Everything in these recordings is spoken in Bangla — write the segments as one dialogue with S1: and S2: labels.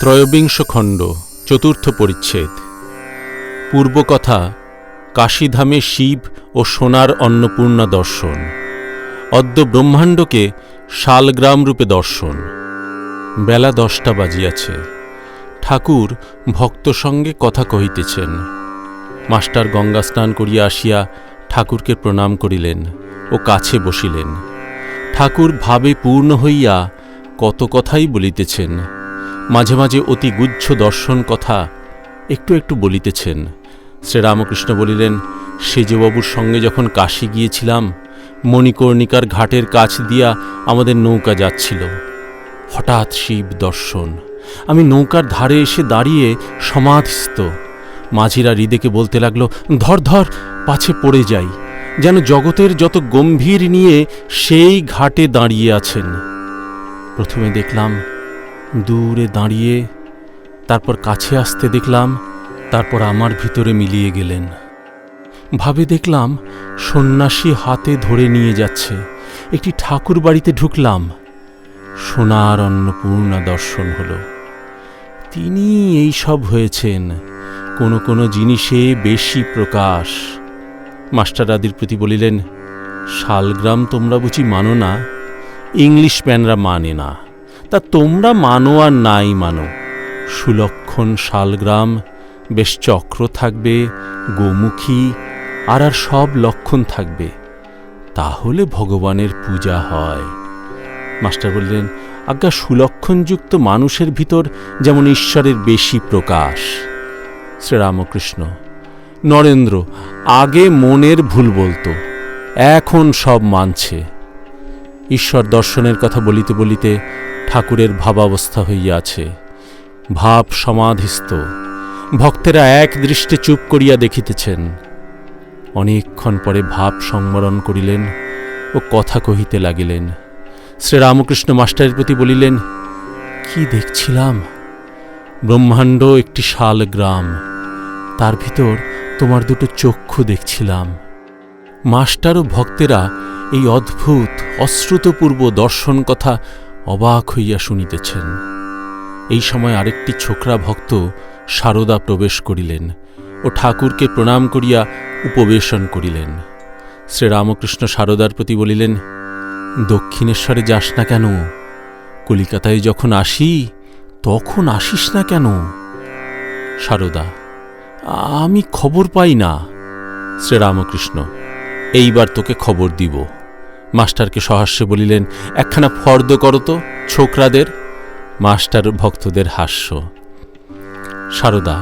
S1: ত্রয়োবিংশ খণ্ড, চতুর্থ পরিচ্ছেদ। পূর্বকথা, কাশীধামে শিব ও সোনার অন্নপূর্ণা দর্শন। অদ্য ব্রহ্মাণ্ডকে শালগ্রাম রূপে দর্শন। বেলা দশটা বাজিয়াছে। ঠাকুর ভক্ত সঙ্গে কথা কহিতেছেন। মাস্টার গঙ্গা স্নান করিয়া আসিয়া ঠাকুরকে প্রণাম করিলেন ও কাছে বসিলেন। ঠাকুর ভাবে পূর্ণ হইয়া কত কথাই বলিতেছেন। মাঝে মাঝে অতি গুচ্ছ দর্শন কথা একটু একটু বলিতেছেন। শ্রীরামকৃষ্ণ বলিলেন সেজবাবুর সঙ্গে যখন কাশি গিয়েছিলাম, মণিকর্ণিকার ঘাটের কাছ দিয়া আমাদের নৌকা যাচ্ছিল। হঠাৎ শিব দর্শন। আমি নৌকার ধারে এসে দাঁড়িয়ে সমাধিস্থ। মাঝিরা হৃদেকে বলতে লাগল, ধর ধর, পাছে পড়ে যাই। যেন জগতের যত গম্ভীর নিয়ে সেই ঘাটে দাঁড়িয়ে আছেন। প্রথমে দেখলাম দূরে দাঁড়িয়ে তারপর কাছে আসতে দেখলাম, তারপর আমার ভিতরে মিলিয়ে গেলেন। ভাবে দেখলাম, সন্ন্যাসী হাতে ধরে নিয়ে যাচ্ছে। একটি ঠাকুর বাড়িতে ঢুকলাম। সোনার অন্নপূর্ণা দর্শন হলো। তিনি এই সব হয়েছেন। কোনো কোনো জিনিসে বেশি প্রকাশ। মাস্টার আদির প্রতি বলিলেন, শালগ্রাম তোমরা বুঝি মানো না ইংলিশম্যানরা মানে না। তা তোমরা মানো আর নাই মানো। সুলক্ষণ শালগ্রাম, বেশ চক্র থাকবে, গোমুখী, আর আর সব লক্ষণ থাকবে। তাহলে ভগবানের পূজা হয়। মাস্টার বললেন, আজ্ঞা, সুলক্ষণযুক্ত মানুষের ভিতর যেমন ঈশ্বরের বেশি প্রকাশ। শ্রীরামকৃষ্ণ, নরেন্দ্র, আগে মনের ভুল বলতো, এখন সব মানছে। ঈশ্বর দর্শনের কথা বলিতে বলিতে ঠাকুরের ভাবাবস্থা হইয়াছে। ভাব সমাধিস্থ। ভক্তেরা এক দৃষ্টে চুপ করিয়া দেখিতেছেন। অনেকক্ষণ পরে ভাব সংবরণ করিলেন ও কথা কহিতে লাগিলেন। শ্রীরামকৃষ্ণ মাস্টারের প্রতি বলিলেন, কি দেখছিলাম? ব্রহ্মাণ্ড একটি শাল গ্রাম। তার ভিতর তোমার দুটো চক্ষু দেখছিলাম। মাস্টার ও ভক্তেরা এই অদ্ভুত, অশ্রুতপূর্ব দর্শন কথা অবাক হইয়া শুনিতেছেন। এই সময় আরেকটি ছোকরা ভক্ত সারদা প্রবেশ করিলেন ও ঠাকুরকে প্রণাম করিয়া উপবেশন করিলেন। শ্রীরামকৃষ্ণ সারদার প্রতি বলিলেন, দক্ষিণেশ্বরে যাস না কেন? কলিকাতায় যখন আসি, তখন আসিস না কেন? সারদা, আমি খবর পাই না। শ্রীরামকৃষ্ণ এইবার তোকে খবর দিব। মাস্টারকে সহাস্যে বলিলেন, একখানা ফর্দ করো তো, ছোকরাদের। মাস্টার ভক্তদের হাস্য। সারদা,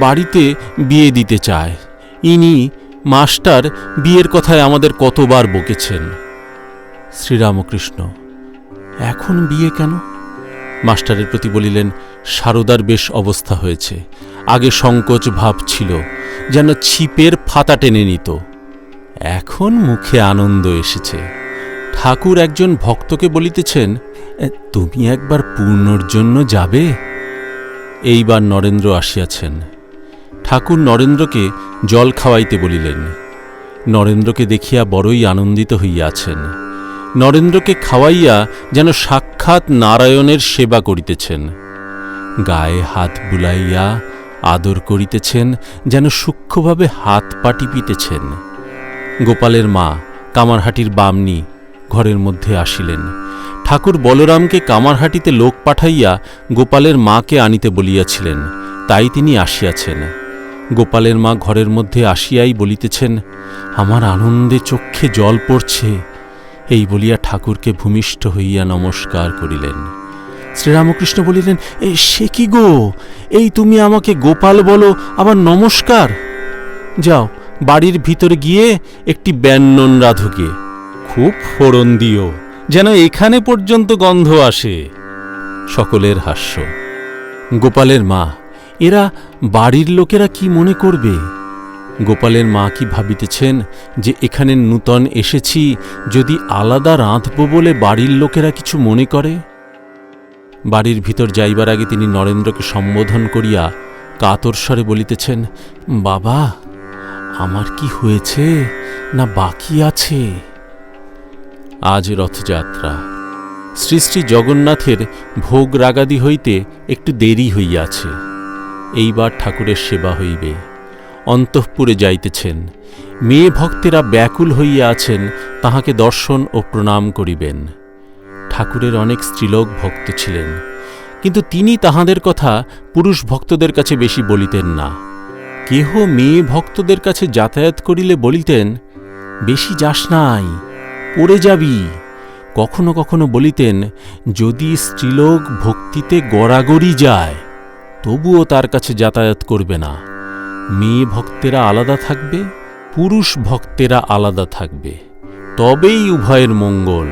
S1: বাড়িতে বিয়ে দিতে চায়। ইনি মাস্টার বিয়ের কথায় আমাদের কতবার বকেছেন। শ্রীরামকৃষ্ণ, এখন বিয়ে কেন? মাস্টারের প্রতি বলিলেন, সারদার বেশ অবস্থা হয়েছে। আগে সংকোচ ভাব ছিল, যেন ছিপের ফাতা টেনে নিত। এখন মুখে আনন্দ এসেছে। ঠাকুর একজন ভক্তকে বলিতেছেন তুমি একবার পূর্ণর জন্য যাবে? এইবার নরেন্দ্র আসিয়াছেন। ঠাকুর নরেন্দ্রকে জল খাওয়াইতে বলিলেন। নরেন্দ্রকে দেখিয়া বড়ই আনন্দিত হইয়াছেন। নরেন্দ্রকে খাওয়াইয়া যেন সাক্ষাৎ নারায়ণের সেবা করিতেছেন। গায়ে হাত বুলাইয়া আদর করিতেছেন, যেন সূক্ষ্মভাবে হাত পা টিপিতেছেন গোপালের মা কামারহাটির বামনি ঘরের মধ্যে আসিলেন। ঠাকুর বলরামকে কামারহাটিতে লোক পাঠাইয়া গোপালের মাকে আনিতে বলিয়াছিলেন, তাই তিনি আসিয়াছেন। গোপালের মা ঘরের মধ্যে আসিয়াই বলিতেছেন, আমার আনন্দে চক্ষে জল পড়ছে। এই বলিয়া ঠাকুরকে ভূমিষ্ঠ হইয়া নমস্কার করিলেন। শ্রীরামকৃষ্ণ বলিলেন, এ, সে কি গো? এই তুমি আমাকে গোপাল বলো আবার নমস্কার। যাও বাড়ির ভিতর গিয়ে একটি ব্যঞ্জন রাধুকে, খুব ফোড়ন দিও যেন এখানে পর্যন্ত গন্ধ আসে। সকলের হাস্য। গোপালের মা, এরা বাড়ির লোকেরা কি মনে করবে? গোপালের মা কি ভাবিতেছেন যে এখানে নূতন এসেছি, যদি আলাদা রাঁধব বলে বাড়ির লোকেরা কিছু মনে করে? বাড়ির ভিতর যাইবার আগে তিনি নরেন্দ্রকে সম্বোধন করিয়া কাতর স্বরে বলিতেছেন, বাবা আমার কি হয়েছে না বাকি আছে? আজ রথযাত্রা। শ্রী জগন্নাথের ভোগ রাগাদি হইতে একটু দেরি হইয়াছে। এইবার ঠাকুরের সেবা হইবে। অন্তঃপুরে যাইতেছেন। মেয়ে ভক্তেরা ব্যাকুল হইয়া আছেন, তাহাকে দর্শন ও প্রণাম করিবেন। ঠাকুরের অনেক স্ত্রীলোক ভক্ত ছিলেন, কিন্তু তিনি তাহাদের কথা পুরুষ ভক্তদের কাছে বেশি বলিতেন না। কেহ মেয়ে ভক্তদের কাছে যাতায়াত করিলে বলিতেন, বেশি যাস নাই, পড়ে যাবি। কখনো কখনো বলিতেন, যদি স্ত্রীলোক ভক্তিতে গড়াগড়ি যায়, তবুও তার কাছে যাতায়াত করবে না। মেয়ে ভক্তেরা আলাদা থাকবে, পুরুষ ভক্তেরা আলাদা থাকবে। তবেই উভয়ের মঙ্গল।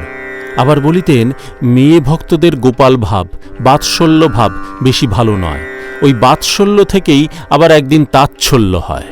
S1: আবার বলিতেন, মেয়ে ভক্তদের গোপাল ভাব, বাৎসল্য ভাব বেশি ভালো নয়। ওই বাৎসল্য থেকেই আবার একদিন তাচ্ছল্য হয়।